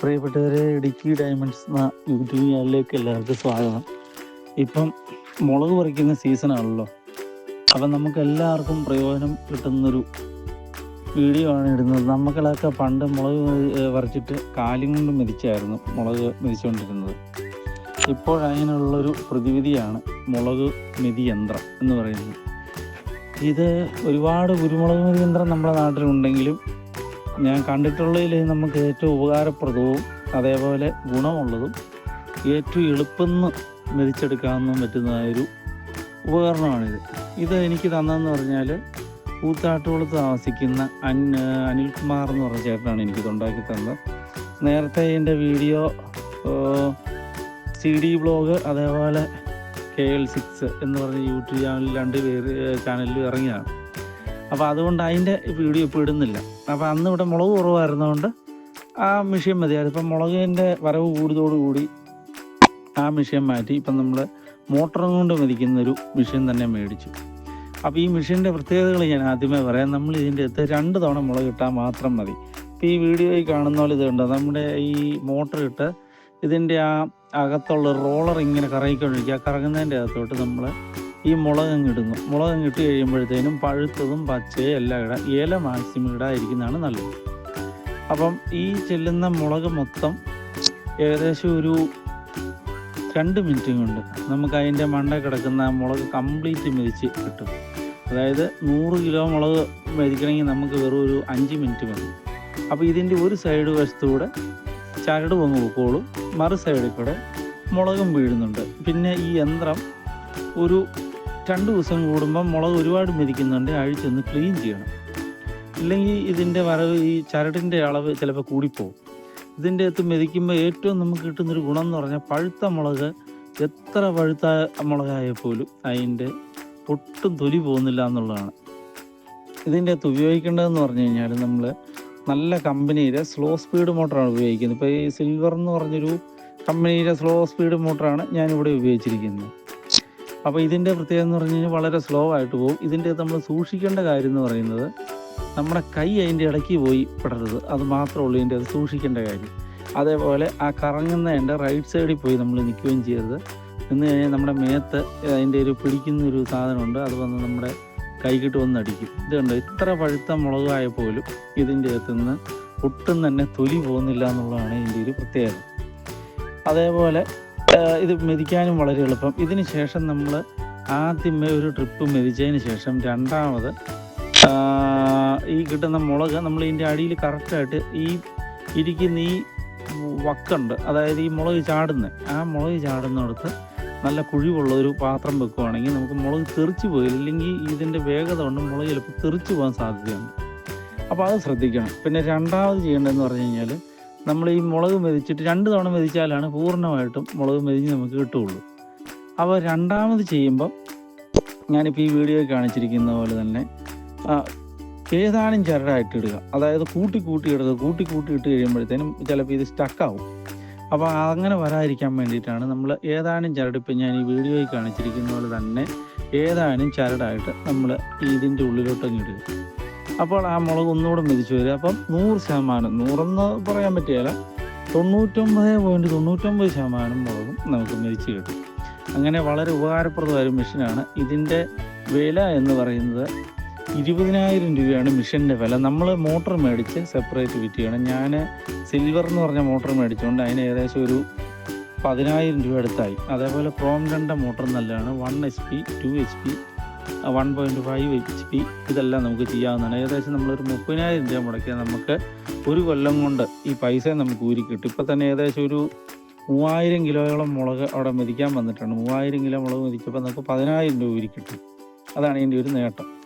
പ്രിയപ്പെട്ടവരെ ഇടുക്കി ഡയമണ്ട്സ് എന്ന യൂട്യൂബ് ചാനലിലേക്ക് എല്ലാവർക്കും സ്വാഗതം. ഇപ്പം മുളക് പറിക്കുന്ന സീസണാണല്ലോ അപ്പം നമുക്ക് എല്ലാവർക്കും പ്രയോജനം കിട്ടുന്നൊരു വീഡിയോ ആണ് ഇടുന്നത്. നമുക്കളൊക്കെ പണ്ട് മുളക് പറിച്ചിട്ട് കാലും കൊണ്ട് മെതിച്ചായിരുന്നു മുളക് മെതിച്ചുകൊണ്ടിരുന്നത് ഇപ്പോഴതിനുള്ളൊരു പ്രതിവിധിയാണ് മുളക് മെതി യന്ത്രം എന്ന് പറയുന്നത്. ഇത് ഒരുപാട് കുരുമുളക് മെതി യന്ത്രം നമ്മുടെ നാട്ടിലുണ്ടെങ്കിലും ഞാൻ കണ്ടിട്ടുള്ളതിൽ നമുക്ക് ഏറ്റവും ഉപകാരപ്രദവും അതേപോലെ ഗുണമുള്ളതും ഏറ്റവും എളുപ്പമെന്ന് മെതിച്ചെടുക്കാവുന്ന പറ്റുന്നതായൊരു ഉപകരണമാണിത്. ഇത് എനിക്ക് തന്നതെന്ന് പറഞ്ഞാൽ കൂത്താട്ടുകുളത്ത് താമസിക്കുന്ന അൻ അനിൽകുമാർ എന്ന് പറഞ്ഞ ചേട്ടനാണ് എനിക്കിത് ഉണ്ടാക്കി തന്നത്. നേരത്തെ എന്റെ വീഡിയോ സി ഡി ബ്ലോഗ് അതേപോലെ കെ എൽ സിക്സ് എന്ന് പറഞ്ഞ യൂട്യൂബ് ചാനലിൽ രണ്ട് പേര് ചാനലിൽ ഇറങ്ങിയതാണ്. അപ്പോൾ അതുകൊണ്ട് അതിന്റെ വീഡിയോ ഇപ്പോൾ ഇടുന്നില്ല. അപ്പോൾ അന്ന് ഇവിടെ മുളക് കുറവായിരുന്നതുകൊണ്ട് ആ മെഷീൻ മതി. അതിപ്പം മുളകിന്റെ വരവ് കൂടിയതോടുകൂടി ആ മെഷീൻ മാറ്റി ഇപ്പം നമ്മൾ മോട്ടറും കൊണ്ട് മതിക്കുന്നൊരു മെഷീൻ തന്നെ മേടിച്ചു. അപ്പോൾ ഈ മെഷീന്റെ പ്രത്യേകതകൾ ഞാൻ ആദ്യമേ പറയാം. നമ്മൾ ഇതിന്റെ അകത്ത് രണ്ട് തവണ മുളക് ഇട്ടാൽ മാത്രം മതി. ഇപ്പോൾ ഈ വീഡിയോയിൽ കാണുന്ന പോലെ ഇതുണ്ട് നമ്മുടെ ഈ മോട്ടർ ഇട്ട് ഇതിന്റെ ആ അകത്തുള്ള റോളർ ഇങ്ങനെ കറങ്ങിക്കൊണ്ടിരിക്കുക കറങ്ങുന്നതിന്റെ അകത്തോട്ട് നമ്മൾ ഈ മുളക് ഇടുന്നു മുളക് ഇട്ട് കഴിയുമ്പോഴത്തേനും പഴുത്തതും പച്ചയും എല്ലാം ഇടാം. ഇല മാക്സിമം ഇടാതിരിക്കുന്നതാണ് നല്ലത്. അപ്പം ഈ ചെല്ലുന്ന മുളക് മൊത്തം ഏകദേശം ഒരു രണ്ട് മിനിറ്റ് കൊണ്ട് നമുക്ക് അതിന്റെ മണ്ട കിടക്കുന്ന മുളക് കംപ്ലീറ്റ് മെതിച്ച് കിട്ടും. അതായത് നൂറ് കിലോ മുളക് മെതിക്കണമെങ്കിൽ നമുക്ക് വെറും ഒരു അഞ്ച് മിനിറ്റ് മതി. അപ്പോൾ ഇതിന്റെ ഒരു സൈഡ് വശത്തൂടെ ചരട് വന്ന് പൊക്കോളും. മറു സൈഡിൽ കൂടെ മുളകും വീഴുന്നുണ്ട്. പിന്നെ ഈ യന്ത്രം ഒരു രണ്ട് ദിവസം കൂടുമ്പം മുളക് ഒരുപാട് മെതിക്കുന്നുണ്ട്. അഴിച്ചൊന്ന് ക്ലീൻ ചെയ്യണം. ഇല്ലെങ്കിൽ ഇതിന്റെ വരവ് ഈ ചരടിന്റെ അളവ് ചിലപ്പോൾ കൂടിപ്പോകും ഇതിന്റെ അകത്ത് മെതിക്കുമ്പോൾ ഏറ്റവും നമുക്ക് കിട്ടുന്നൊരു ഗുണം എന്ന് പറഞ്ഞാൽ പഴുത്ത മുളക് എത്ര പഴുത്ത മുളകായ പോലും അതിന്റെ ഒട്ടും തൊലി പോകുന്നില്ല എന്നുള്ളതാണ്. ഇതിന്റെ അകത്ത് ഉപയോഗിക്കേണ്ടതെന്ന് പറഞ്ഞു കഴിഞ്ഞാൽ നമ്മൾ നല്ല കമ്പനിയുടെ സ്ലോ സ്പീഡ് മോട്ടറാണ് ഉപയോഗിക്കുന്നത്. ഇപ്പോൾ ഈ സിൽവർ എന്ന് പറഞ്ഞൊരു കമ്പനിയുടെ സ്ലോ സ്പീഡ് മോട്ടറാണ് ഞാനിവിടെ ഉപയോഗിച്ചിരിക്കുന്നത്. അപ്പോൾ ഇതിന്റെ പ്രത്യേകത എന്ന് പറഞ്ഞു കഴിഞ്ഞാൽ വളരെ സ്ലോ ആയിട്ട് പോകും. ഇതിന്റെ നമ്മൾ സൂക്ഷിക്കേണ്ട കാര്യം എന്ന് പറയുന്നത് നമ്മുടെ കൈ അതിന്റെ ഇടയ്ക്ക് പോയി പെടരുത്. അത് മാത്രമേ ഉള്ളൂ ഇതിന്റെ അത് സൂക്ഷിക്കേണ്ട കാര്യം. അതേപോലെ ആ കറങ്ങുന്ന കറങ്ങുന്നതിന്റെ റൈറ്റ് സൈഡിൽ പോയി നമ്മൾ നിൽക്കുകയും ചെയ്യരുത്. നിന്ന് കഴിഞ്ഞാൽ നമ്മുടെ മേത്ത് അതിന്റെ ഒരു പിടിക്കുന്ന ഒരു സാധനമുണ്ട്. അത് വന്ന് നമ്മുടെ കൈകിട്ട് വന്ന് അടിക്കും. ഇത് കണ്ടോ? ഇത്ര പഴുത്ത മുളകായ പോലും ഇതിന്റെ അകത്ത് നിന്ന് ഒട്ടും തന്നെ തൊലി പോകുന്നില്ല എന്നുള്ളതാണ് ഇതിന്റെ ഒരു പ്രത്യേകത. അതേപോലെ ഇത് മെതിക്കാനും വളരെ എളുപ്പം. ഇതിന് ശേഷം നമ്മൾ ആദ്യമേ ഒരു ട്രിപ്പ് മെതിച്ചതിന് ശേഷം രണ്ടാമത് ഈ കിട്ടുന്ന മുളക് നമ്മൾ ഇതിന്റെ അടിയിൽ കറക്റ്റായിട്ട് ഈ ഇരിക്കുന്ന ഈ വക്കുണ്ട്. അതായത് ഈ മുളക് ചാടുന്ന ആ മുളക് ചാടുന്നിടത്ത് നല്ല കുഴിവുള്ള ഒരു പാത്രം വെക്കുവാണെങ്കിൽ നമുക്ക് മുളക് തെറിച്ച് പോകില്ല ഇല്ലെങ്കിൽ ഇതിന്റെ വേഗത കൊണ്ട് മുളക് ചിലപ്പോൾ തെറിച്ച് പോകാൻ സാധ്യതയുണ്ട്. അപ്പോൾ അത് ശ്രദ്ധിക്കണം. പിന്നെ രണ്ടാമത് ചെയ്യേണ്ടതെന്ന് പറഞ്ഞു കഴിഞ്ഞാൽ നമ്മൾ ഈ മുളക് മെതിച്ചിട്ട് രണ്ട് തവണ മെതിച്ചാലാണ് പൂർണമായിട്ടും മുളക് മെതിഞ്ഞ് നമുക്ക് കിട്ടുകയുള്ളൂ. അപ്പോൾ രണ്ടാമത് ചെയ്യുമ്പം ഞാനിപ്പോൾ ഈ വീഡിയോ കാണിച്ചിരിക്കുന്ന പോലെ തന്നെ ഏതാനും ചരടായിട്ട് ഇടുക. അതായത് കൂട്ടി കൂട്ടി ഇടുക കൂട്ടി കൂട്ടി ഇട്ട് കഴിയുമ്പോഴത്തേനും ചിലപ്പോൾ ഇത് സ്റ്റക്കാവും അപ്പോൾ അങ്ങനെ വരാതിരിക്കാൻ വേണ്ടിയിട്ടാണ് നമ്മൾ ഏതാനും ചരട് ഇപ്പം ഞാൻ ഈ വീഡിയോയിൽ കാണിച്ചിരിക്കുന്ന പോലെ തന്നെ ഏതാനും ചരടായിട്ട് നമ്മൾ ഇതിന്റെ ഉള്ളിലോട്ടങ്ങ് ഇടുക. അപ്പോൾ ആ മുളക് ഒന്നുകൂടെ മെതിച്ചു വരിക അപ്പം നൂറ് ശതമാനം നൂറെന്ന് പറയാൻ പറ്റിയല്ല തൊണ്ണൂറ്റൊമ്പത് പോയിന്റ് തൊണ്ണൂറ്റൊമ്പത് ശതമാനം മുളകും നമുക്ക് മെതിച്ച് കിട്ടും. അങ്ങനെ വളരെ ഉപകാരപ്രദമായ ഒരു മെഷീനാണ്. ഇതിന്റെ വില എന്ന് പറയുന്നത് ഇരുപതിനായിരം രൂപയാണ് മെഷീന്റെ വില. നമ്മൾ മോട്ടർ മേടിച്ച് സെപ്പറേറ്റ് വിറ്റുകയാണ് ഞാൻ സിൽവർ എന്ന് പറഞ്ഞ മോട്ടർ മേടിച്ചുകൊണ്ട് അതിന് ഏകദേശം ഒരു പതിനായിരം രൂപ അടുത്തായി. അതേപോലെ പ്രോം രണ്ട മോട്ടർ നല്ലതാണ്. One H P two H P one point five H P ഇതെല്ലാം നമുക്ക് ചെയ്യാവുന്നതാണ്. ഏകദേശം നമ്മളൊരു മുപ്പതിനായിരം രൂപ മുടക്കിയാൽ നമുക്ക് ഒരു കൊല്ലം കൊണ്ട് ഈ പൈസ നമുക്ക് ഊരി കിട്ടും. ഇപ്പം തന്നെ ഏകദേശം ഒരു മൂവായിരം കിലോയോളം മുളക് അവിടെ മെതിക്കാൻ വന്നിട്ടുണ്ട്. മൂവായിരം കിലോ മുളക് മെതിച്ചപ്പോൾ നമുക്ക് പതിനായിരം രൂപ ഊരി കിട്ടും. അതാണ് ഇതിന്റെ ഒരു നേട്ടം.